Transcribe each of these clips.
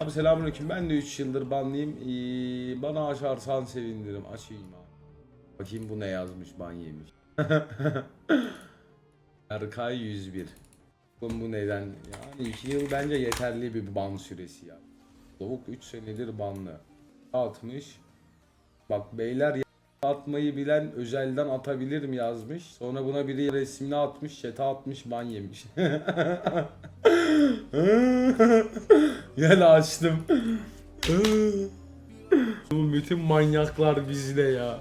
Abi selamünaleyküm. Ben de 3 yıldır banlıyım. Ee, bana açarsan sevinirim. Açayım abi. Bakayım bu ne yazmış ban yemiş. Erkay 101. Oğlum bu neden? Yani 2 yıl bence yeterli bir ban süresi ya. Lavuk 3 senedir banlı. Atmış. Bak beyler atmayı bilen özelden atabilir mi yazmış. Sonra buna biri resmini atmış, chat'e atmış, ban yemiş. Gel açtım. Bu bütün manyaklar bizde ya.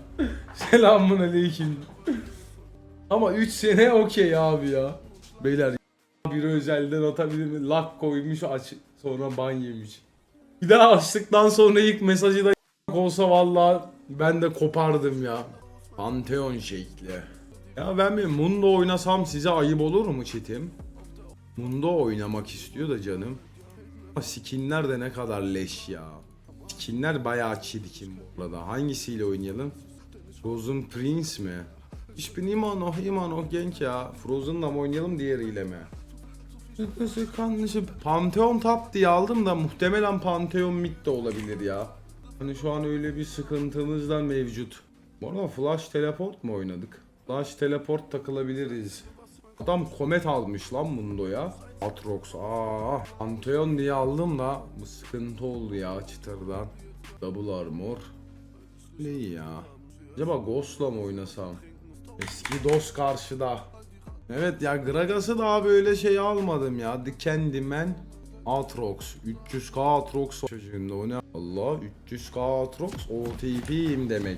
Selamun aleyküm. Ama 3 sene okey abi ya. Beyler biri özelden atabilir mi? Lak koymuş aç sonra ban yemiş. Bir daha açtıktan sonra ilk mesajı da olsa vallahi ben de kopardım ya. Pantheon şekli. Ya ben bir Mundo oynasam size ayıp olur mu çetim? Mundo oynamak istiyor da canım. Ama skinler de ne kadar leş ya. Skinler bayağı çirkin bu arada. Hangisiyle oynayalım? Frozen Prince mi? Ich bin immer noch, immer noch genç ya. Frozen'la mı oynayalım diğeriyle mi? Pantheon Top diye aldım da muhtemelen Pantheon Mid de olabilir ya. Hani şu an öyle bir sıkıntımız da mevcut. Bu arada Flash Teleport mu oynadık? Flash Teleport takılabiliriz. Adam komet almış lan Mundo'ya. Atrox aa. Pantheon diye aldım da bu sıkıntı oldu ya çıtırdan. Double armor. Ne ya. Acaba Ghost'la mı oynasam? Eski dost karşıda. Evet ya Gragas'ı daha böyle şey almadım ya. The Candyman Atrox. 300k Atrox çocuğunda o ne? Allah 300k Atrox OTP'yim demek.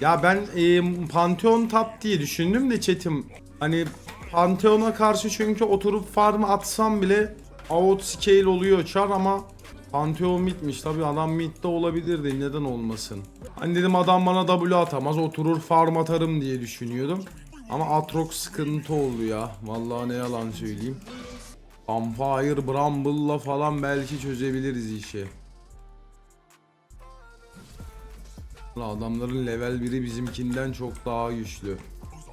Ya ben e, Pantheon Tap diye düşündüm de chatim. Hani Pantheon'a karşı çünkü oturup farm atsam bile out scale oluyor çar ama Pantheon midmiş tabi adam mid de olabilirdi neden olmasın. Hani dedim adam bana W atamaz oturur farm atarım diye düşünüyordum. Ama Atrox sıkıntı oldu ya. Vallahi ne yalan söyleyeyim. Vampire Brumble'la falan belki çözebiliriz işi. Adamların level 1'i bizimkinden çok daha güçlü.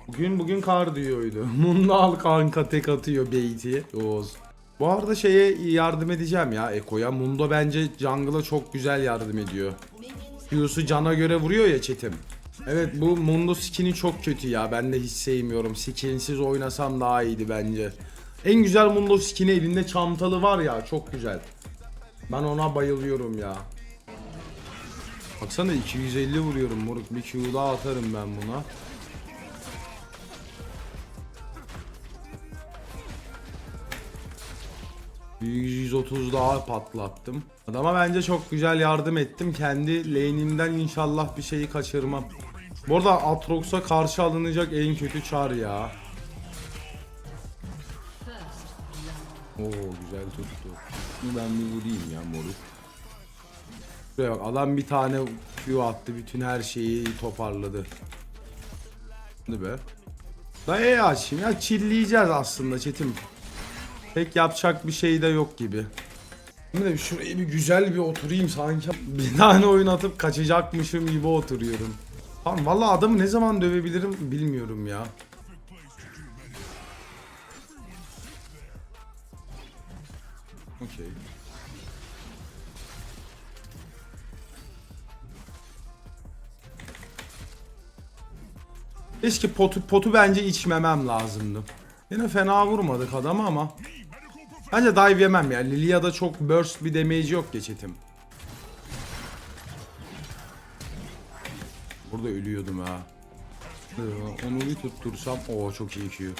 Bugün bugün kardiyoydu. Mundal kanka tek atıyor beyti. Oğuz. Bu arada şeye yardım edeceğim ya Eko'ya. Mundo bence jungle'a çok güzel yardım ediyor. Q'su cana göre vuruyor ya çetim. Evet bu Mundo skin'i çok kötü ya. Ben de hiç sevmiyorum. Skinsiz oynasam daha iyiydi bence. En güzel Mundo skin'i elinde çantalı var ya çok güzel. Ben ona bayılıyorum ya. Baksana 250 vuruyorum moruk. Bir Q daha atarım ben buna. 130 daha patlattım. Adama bence çok güzel yardım ettim. Kendi lane'imden inşallah bir şeyi kaçırmam. Bu arada Atrox'a karşı alınacak en kötü çar ya. Oo güzel tuttu. Bunu ben bir vurayım ya moruk. Şuraya bak adam bir tane Q attı bütün her şeyi toparladı. Ne be? Da E açayım ya çilleyeceğiz aslında çetim. Pek yapacak bir şey de yok gibi. Şimdi de şuraya bir güzel bir oturayım sanki bir tane oyun atıp kaçacakmışım gibi oturuyorum. Tamam valla adamı ne zaman dövebilirim bilmiyorum ya. Okey. Keşke potu, potu bence içmemem lazımdı. Yine fena vurmadık adamı ama. Bence dive yemem ya. Lilia'da çok burst bir damage yok geçetim. Burada ölüyordum ha. Ee, Onu bir tuttursam o çok iyi Q.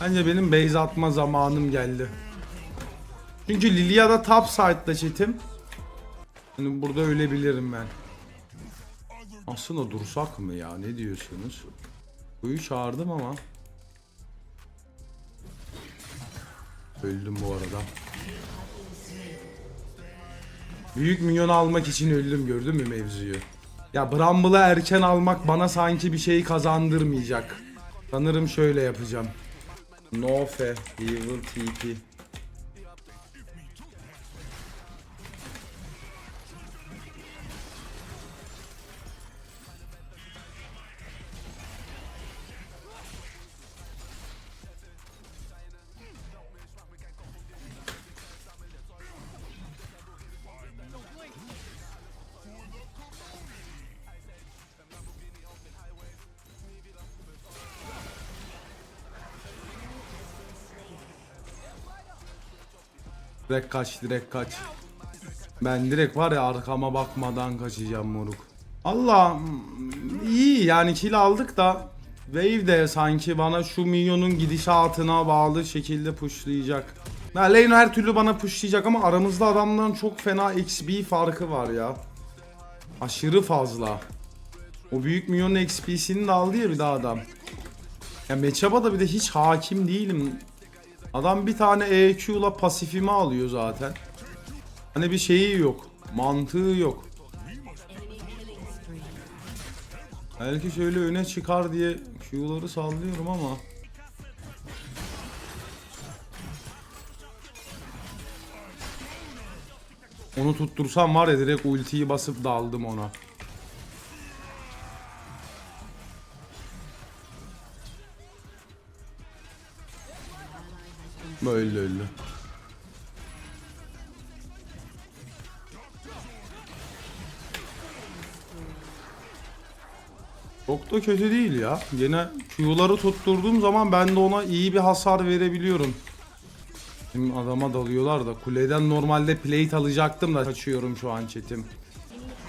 Bence benim base atma zamanım geldi. Çünkü Lilia'da top side'da çetim. Yani burada ölebilirim ben. Aslında dursak mı ya? Ne diyorsunuz? Kuyu çağırdım ama. Öldüm bu arada. Büyük minyon almak için öldüm gördün mü mevzuyu? Ya Brumble'ı erken almak bana sanki bir şey kazandırmayacak. Sanırım şöyle yapacağım. No fe, evil TP. Direkt kaç direkt kaç. Ben direkt var ya arkama bakmadan kaçacağım moruk. Allah iyi yani kill aldık da Wave de sanki bana şu minyonun gidişatına bağlı şekilde pushlayacak. Ya lane her türlü bana pushlayacak ama aramızda adamların çok fena XP farkı var ya. Aşırı fazla. O büyük minyonun XP'sini de aldı ya bir daha adam. Ya matchup'a da bir de hiç hakim değilim. Adam bir tane EQ'la pasifimi alıyor zaten. Hani bir şeyi yok. Mantığı yok. Belki şöyle öne çıkar diye Q'ları sallıyorum ama. Onu tuttursam var ya direkt ultiyi basıp daldım ona. Böyle öyle. Çok da kötü değil ya. Yine Q'ları tutturduğum zaman ben de ona iyi bir hasar verebiliyorum. Şimdi adama dalıyorlar da kuleden normalde plate alacaktım da kaçıyorum şu an chatim.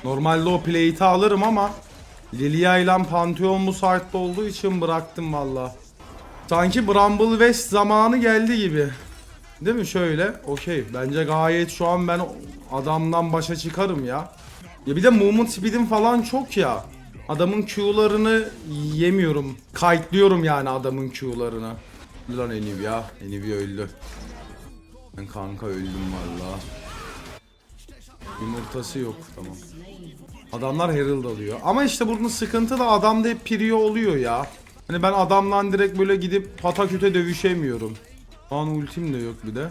Normalde o plate'i alırım ama Lilia ile Pantheon bu site'de olduğu için bıraktım valla. Sanki Bramble West zamanı geldi gibi. Değil mi şöyle? Okey. Bence gayet şu an ben adamdan başa çıkarım ya. Ya bir de movement speed'im falan çok ya. Adamın Q'larını yemiyorum. Kayıtlıyorum yani adamın Q'larını. Lan Enivia. Enivia öldü. Ben kanka öldüm valla. Yumurtası yok tamam. Adamlar Herald alıyor. Ama işte bunun sıkıntı da adamda hep Prio oluyor ya. Hani ben adamla direkt böyle gidip pataküte dövüşemiyorum. An ultim de yok bir de.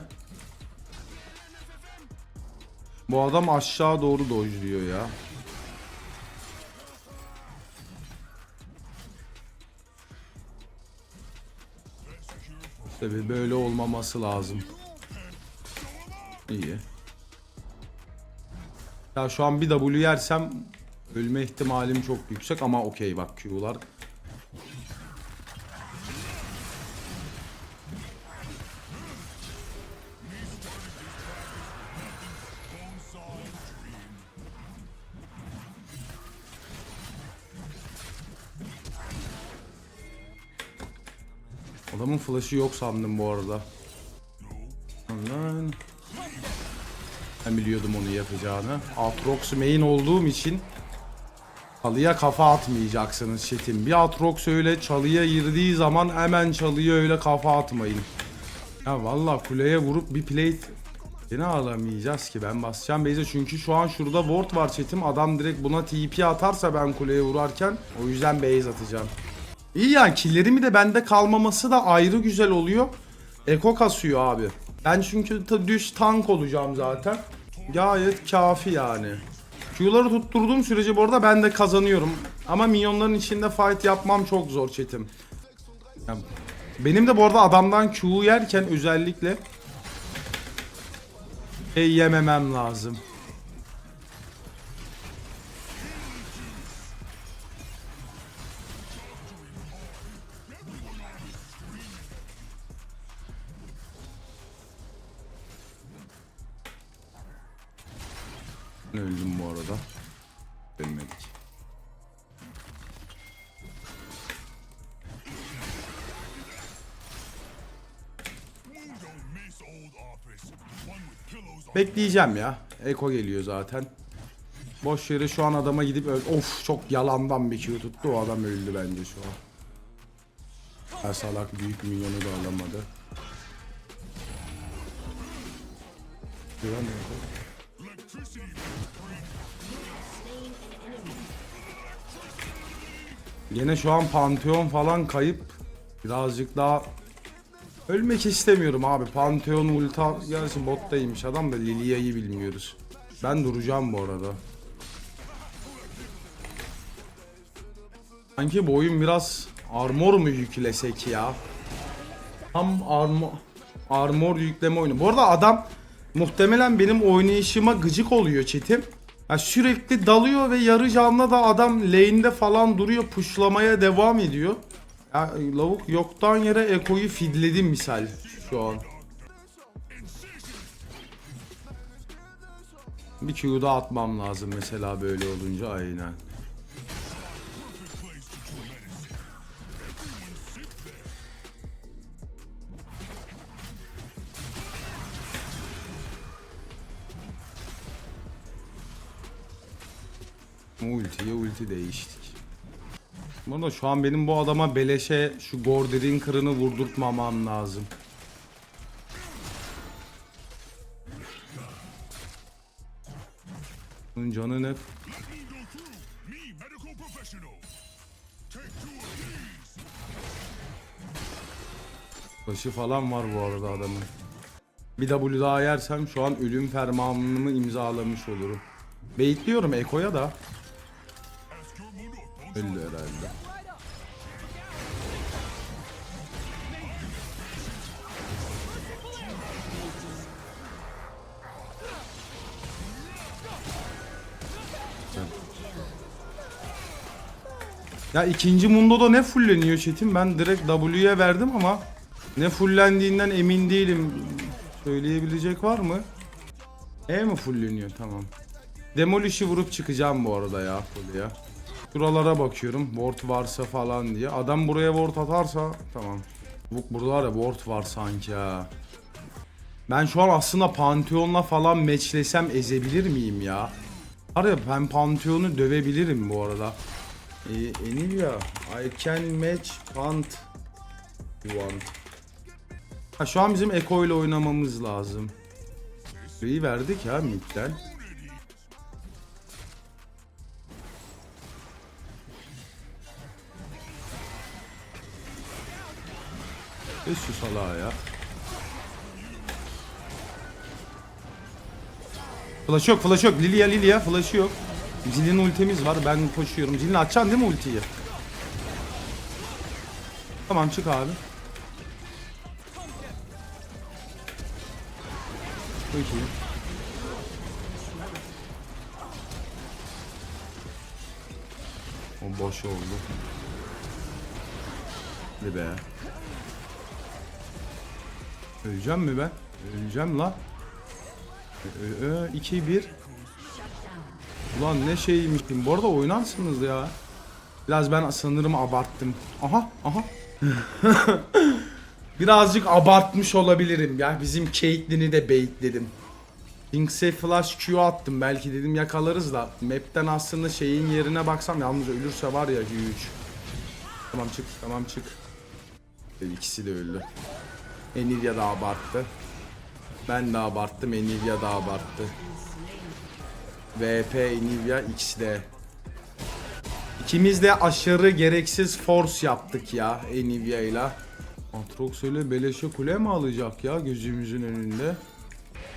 Bu adam aşağı doğru dojluyor ya. Tabi böyle olmaması lazım. İyi. Ya şu an bir W yersem ölme ihtimalim çok yüksek ama okey bak Q'lar. Adamın flash'ı yok sandım bu arada. Lan. Ben biliyordum onu yapacağını. Aatrox main olduğum için çalıya kafa atmayacaksınız çetin. Bir Aatrox öyle çalıya girdiği zaman hemen çalıya öyle kafa atmayın. Ya valla kuleye vurup bir plate yine alamayacağız ki ben basacağım base'e çünkü şu an şurada ward var chatim adam direkt buna TP atarsa ben kuleye vurarken o yüzden base atacağım. İyi yani killerimi de bende kalmaması da ayrı güzel oluyor. Eko kasıyor abi. Ben çünkü düz tank olacağım zaten. Gayet kafi yani. Q'ları tutturduğum sürece bu arada ben de kazanıyorum. Ama minyonların içinde fight yapmam çok zor. Ya, benim de bu arada adamdan Q yerken özellikle şey yememem lazım. Öldüm bu arada. Ölmedik. Bekleyeceğim ya. Eko geliyor zaten. Boş yere şu an adama gidip. Of çok yalandan bir Q tuttu. O adam öldü bence şu an. Ha salak büyük minyonu da alamadı. Güven Yine şu an Pantheon falan kayıp birazcık daha ölmek istemiyorum abi. Pantheon ulta gerçi bottaymış adam da Lilia'yı bilmiyoruz. Ben duracağım bu arada. Sanki bu oyun biraz armor mu yüklesek ya? Tam armor armor yükleme oyunu. Bu arada adam muhtemelen benim oynayışıma gıcık oluyor çetim. Yani sürekli dalıyor ve yarı canlı da adam lane'de falan duruyor puşlamaya devam ediyor. Yani lavuk yoktan yere Eko'yu fidledim misal şu an. Bir Q daha atmam lazım mesela böyle olunca aynen. Ultiye ulti değiştik. Burada şu an benim bu adama beleşe şu Gordir'in kırını vurdurtmamam lazım. Bunun canı ne? Başı falan var bu arada adamın. Bir W daha yersem şu an ölüm fermanımı imzalamış olurum. Baitliyorum Eko'ya da. Mundo. Öldü herhalde. Ya ikinci Mundo'da ne fulleniyor chat'im? Ben direkt W'ye verdim ama ne fullendiğinden emin değilim. Söyleyebilecek var mı? E mi fulleniyor? Tamam. Demolish'i vurup çıkacağım bu arada ya full'ya. Şuralara bakıyorum. Ward varsa falan diye. Adam buraya ward atarsa tamam. Bu burada var ya ward var sanki ha. Ben şu an aslında Pantheon'la falan meçlesem ezebilir miyim ya? Var ya ben Pantheon'u dövebilirim bu arada. Ee, Enilia, I can match Pant you want. Ha, şu an bizim Echo ile oynamamız lazım. İyi verdik ya midden. E şu salağa ya. Flash yok, flash yok. Lilia, Lilia, flash yok. Zilin ultimiz var. Ben koşuyorum. Zilin açacaksın değil mi ultiyi? Tamam çık abi. Çok. O boş oldu. Ne be? Öleceğim mi ben? Öleceğim la. 2-1 Ulan ne şeymişim. Bu arada oynarsınız ya. Biraz ben sanırım abarttım. Aha aha. Birazcık abartmış olabilirim. Ya bizim Caitlyn'i de baitledim. Kings'e flash Q attım. Belki dedim yakalarız da. Map'ten aslında şeyin yerine baksam yalnız ölürse var ya huge. Tamam çık tamam çık. İkisi de öldü. Enilia da abarttı. Ben de abarttım. Enilia da abarttı. VP, Nivea, XD. İkimiz de aşırı gereksiz force yaptık ya Nvidia ile. Atrox öyle beleşe kule mi alacak ya gözümüzün önünde?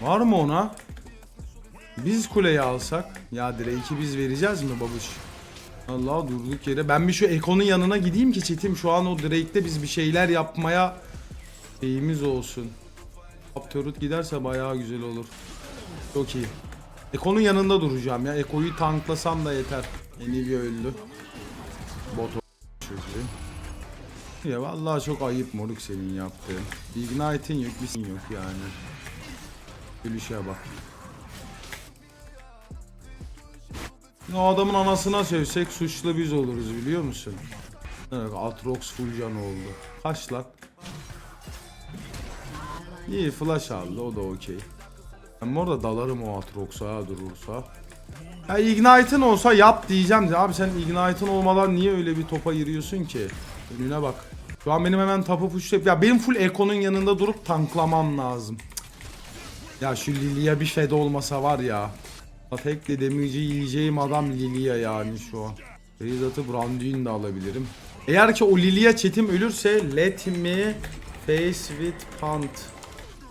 Var mı ona? Biz kuleyi alsak. Ya Drake'i biz vereceğiz mi babuş? Allah durduk yere. Ben bir şu Eko'nun yanına gideyim ki çetim şu an o Drake'de biz bir şeyler yapmaya şeyimiz olsun. Upturret giderse bayağı güzel olur. Çok iyi. Eko'nun yanında duracağım ya. Eko'yu tanklasam da yeter. Enivia öldü. Bot çocuğu. Ya vallahi çok ayıp moruk senin yaptığın. Ignite'in yok, bir yok yani. Gülüşe bak. O adamın anasına sövsek suçlu biz oluruz biliyor musun? Atrox full can oldu. Kaç lan? İyi flash aldı o da okey. Ben bu arada dalarım o Atrox'a durursa. Ya Ignite'ın olsa yap diyeceğim de abi sen Ignite'ın olmadan niye öyle bir topa giriyorsun ki? Önüne bak. Şu an benim hemen tapu pushlayıp ya benim full Eko'nun yanında durup tanklamam lazım. Ya şu Lilia bir fed olmasa var ya. Tek de damage'i yiyeceğim adam Lilia yani şu an. Base atıp Randuin de alabilirim. Eğer ki o Lilia chatim ölürse let me face with Pant.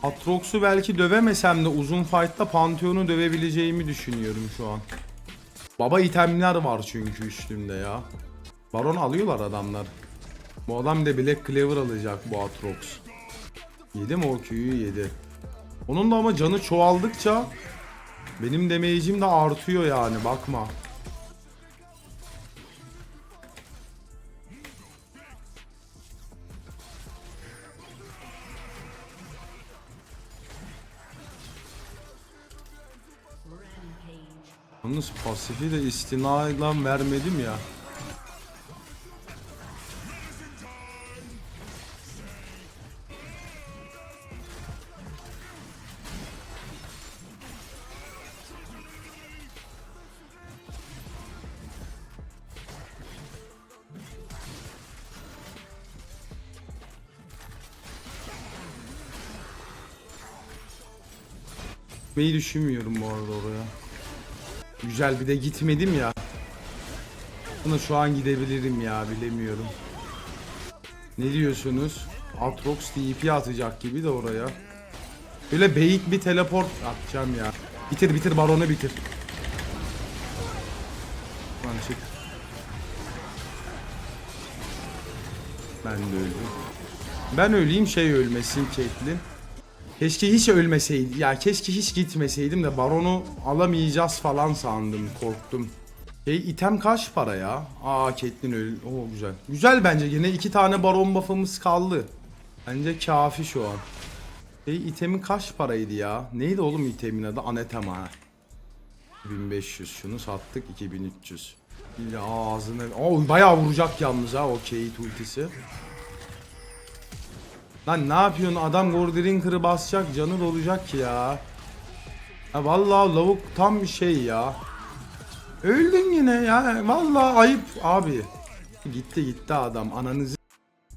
Atrox'u belki dövemesem de uzun fight'ta Pantheon'u dövebileceğimi düşünüyorum şu an. Baba itemler var çünkü üstümde ya. Baron alıyorlar adamlar. Bu adam da Black Cleaver alacak bu Atrox. Yedi mi o Q'yu yedi. Onun da ama canı çoğaldıkça benim damage'im de artıyor yani bakma. Yalnız pasifi de istinayla vermedim ya. Gitmeyi düşünmüyorum bu arada oraya. Güzel bir de gitmedim ya. Buna şu an gidebilirim ya bilemiyorum. Ne diyorsunuz? Atrox TP atacak gibi de oraya. Böyle beyit bir teleport atacağım ya. Bitir bitir baronu bitir. Lan çık. Ben de öldüm. Ben öleyim şey ölmesin Caitlyn. Keşke hiç ölmeseydi. Ya keşke hiç gitmeseydim de baronu alamayacağız falan sandım. Korktum. Şey item kaç para ya? Aa Caitlyn öl. Oo güzel. Güzel bence yine iki tane baron buff'ımız kaldı. Bence kafi şu an. Şey itemi kaç paraydı ya? Neydi oğlum itemin adı? Anetema. ha. 1500 şunu sattık 2300. Ya ağzını... Oo bayağı vuracak yalnız ha o Kate ultisi. Lan ne yapıyorsun? Adam Gordrinker'ı basacak, canı dolacak ya. Ha vallahi lavuk tam bir şey ya. Öldün yine ya. Vallahi ayıp abi. Gitti gitti adam. Ananızı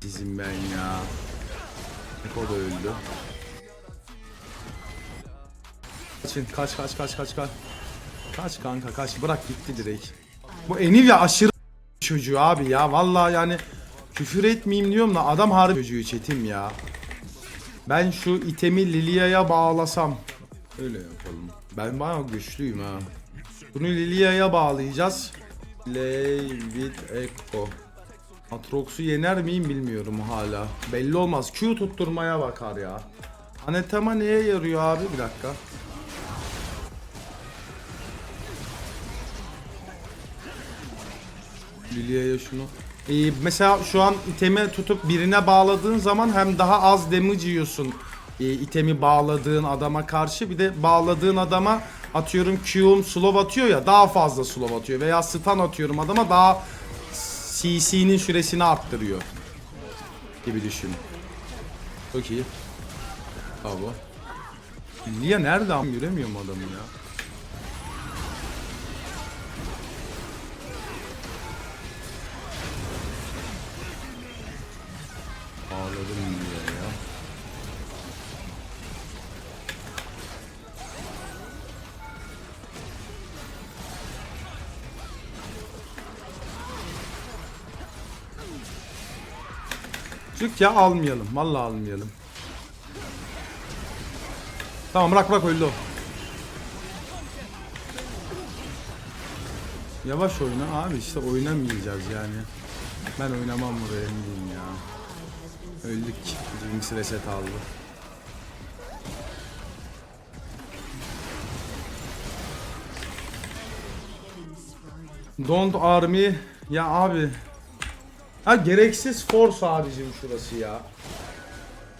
sizin ben ya. O da öldü. Kaçın kaç kaç kaç kaç kaç. Kaç kanka kaç bırak gitti direkt. Bu Enivia aşırı çocuğu abi ya. Vallahi yani küfür etmeyeyim diyorum da adam harbi çocuğu çetim ya. Ben şu itemi Lilia'ya bağlasam. Öyle yapalım. Ben bayağı güçlüyüm ha. Bunu Lilia'ya bağlayacağız. Play with Echo. Atrox'u yener miyim bilmiyorum hala. Belli olmaz. Q tutturmaya bakar ya. Anetema neye yarıyor abi? Bir dakika. Lilia'ya şunu. Ee, mesela şu an itemi tutup birine bağladığın zaman hem daha az damage yiyorsun. Ee, itemi bağladığın adama karşı bir de bağladığın adama atıyorum Q'um slow atıyor ya daha fazla slow atıyor veya stun atıyorum adama daha CC'nin süresini arttırıyor gibi düşün. Çok iyi. Bravo. Lilia nerede am göremiyorum adamı ya. Ağladım diye ya. Çık ya almayalım. Vallahi almayalım. Tamam bırak bırak öldü o. Yavaş oyna abi işte oynamayacağız yani. Ben oynamam buraya diyeyim ya. Öldük. Jinx reset aldı. Don't army ya abi. Ha gereksiz force abicim şurası ya.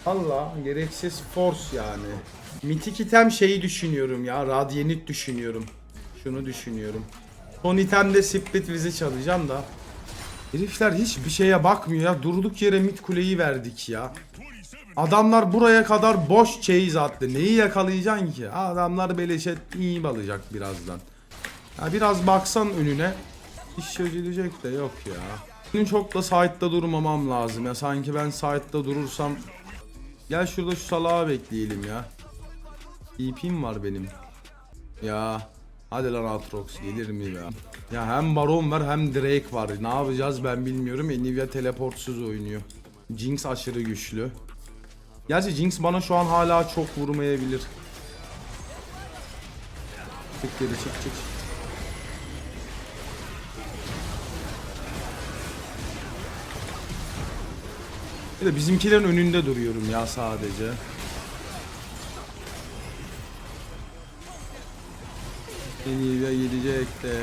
Allah gereksiz force yani. Mitik item şeyi düşünüyorum ya. Radyenit düşünüyorum. Şunu düşünüyorum. Son itemde split vizi çalacağım da. Herifler hiçbir şeye bakmıyor ya. Durduk yere mid kuleyi verdik ya. Adamlar buraya kadar boş chase attı. Neyi yakalayacaksın ki? Adamlar beleşe iyi alacak birazdan. Ya biraz baksan önüne. İş çözülecek de yok ya. Benim çok da side'da durmamam lazım ya. Sanki ben side'da durursam... Gel şurada şu salağı bekleyelim ya. TP'm var benim. Ya. Hadi lan Atrox gelir mi ya? Ya hem Baron var hem Drake var. Ne yapacağız ben bilmiyorum. Nvidia teleportsuz oynuyor. Jinx aşırı güçlü. Gerçi Jinx bana şu an hala çok vurmayabilir. Çık geri çık çık. Bir de bizimkilerin önünde duruyorum ya sadece. Nvidia gidecek de.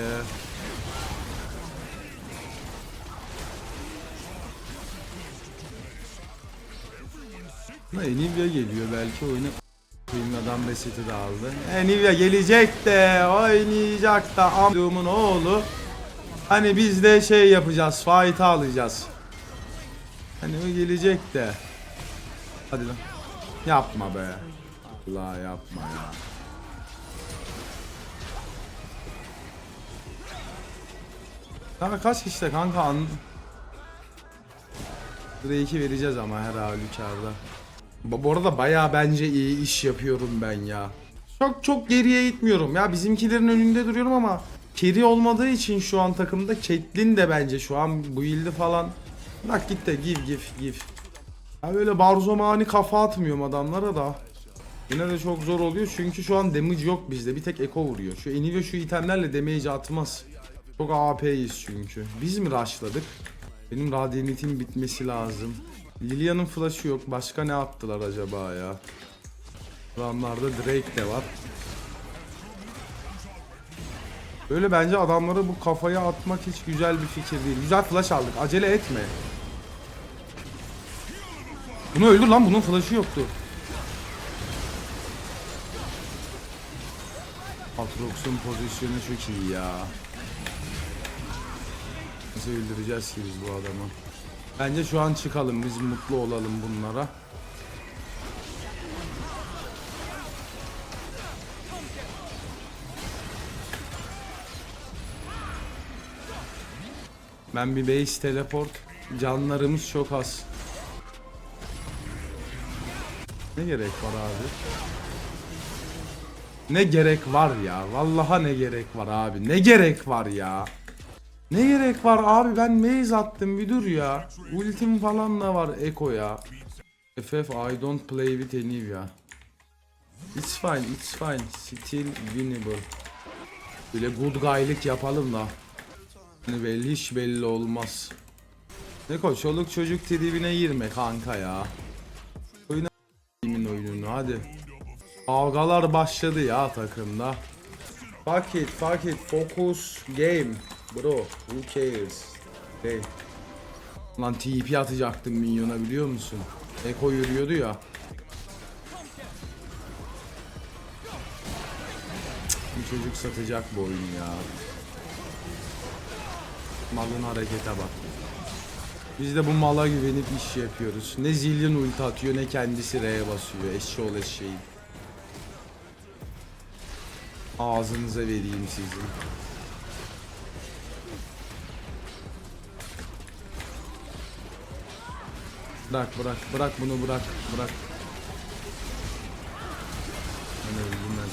Nvidia geliyor belki oyunu Filmden reseti de aldı. Nivea gelecek de oynayacak da amdumun oğlu. Hani biz de şey yapacağız, fight alacağız. Hani o gelecek de. Hadi lan. Yapma be. Allah yapma ya. Daha kaç kişide kanka an... Drake'i vereceğiz ama her halükarda. Bu arada bayağı bence iyi iş yapıyorum ben ya. Çok çok geriye gitmiyorum ya bizimkilerin önünde duruyorum ama carry olmadığı için şu an takımda Caitlyn de bence şu an bu ildi falan. Bak git de give give give. Ya böyle barzomani kafa atmıyorum adamlara da. Yine de çok zor oluyor çünkü şu an damage yok bizde. Bir tek Echo vuruyor. Şu Eni ve şu itemlerle damage atmaz. Çok AP'yiz çünkü. Biz mi rushladık? Benim radyanitim bitmesi lazım. Lilia'nın flash'ı yok. Başka ne attılar acaba ya? Adamlarda Drake de var. Böyle bence adamlara bu kafaya atmak hiç güzel bir fikir değil. Güzel flash aldık. Acele etme. Bunu öldür lan. Bunun flash'ı yoktu. Atrox'un pozisyonu çok iyi ya. Nasıl öldüreceğiz ki biz bu adamı? Bence şu an çıkalım. Biz mutlu olalım bunlara. Ben bir base teleport. Canlarımız çok az. Ne gerek var abi? Ne gerek var ya? Vallaha ne gerek var abi? Ne gerek var ya? Ne gerek var abi? Ben maze attım bir dur ya. Ultim falan da var Eko ya. FF I don't play with Anivia. It's fine, it's fine. Still winnable. Böyle good guy'lık yapalım da. Hani belli hiç belli olmaz. Eko çoluk çocuk tribine girme kanka ya. Oyna oyununu hadi. Kavgalar başladı ya takımda. Fuck it, fuck it, focus game. Bro, who cares? Hey. Lan TP atacaktım minyona biliyor musun? Eko yürüyordu ya. Bu çocuk satacak bu oyunu ya. Malın harekete bak. Biz de bu mala güvenip iş yapıyoruz. Ne zilyon ulti atıyor ne kendisi R'ye basıyor. Eşşoğlu eşeği. Ağzınıza vereyim sizin. Bırak bırak bırak bunu bırak bırak. Ben öldüm ben.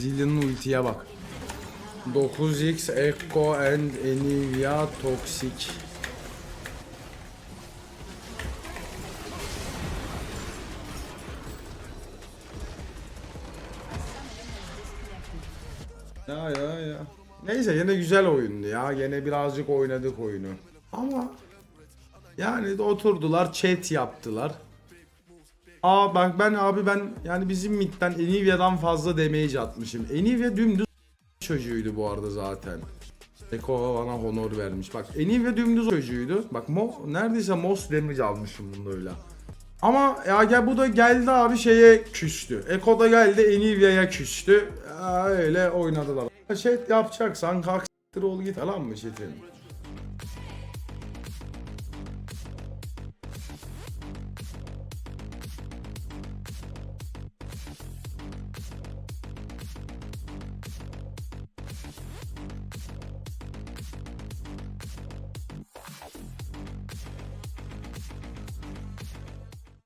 Zillion'un ultiye bak. 9x Echo and Enivia Toxic. Güzel oyundu ya. Yine birazcık oynadık oyunu. Ama yani oturdular chat yaptılar. Aa bak ben abi ben yani bizim midden Enivia'dan fazla damage atmışım. Enivia dümdüz çocuğuydu bu arada zaten. Eko bana honor vermiş. Bak Enivia dümdüz çocuğuydu. Bak mo neredeyse most damage almışım bunda öyle. Ama ya gel bu da geldi abi şeye küstü. Eko da geldi Enivia'ya küstü. Ya öyle oynadılar. Chat yapacaksan kalk s**tir ol git lan mı chat'in?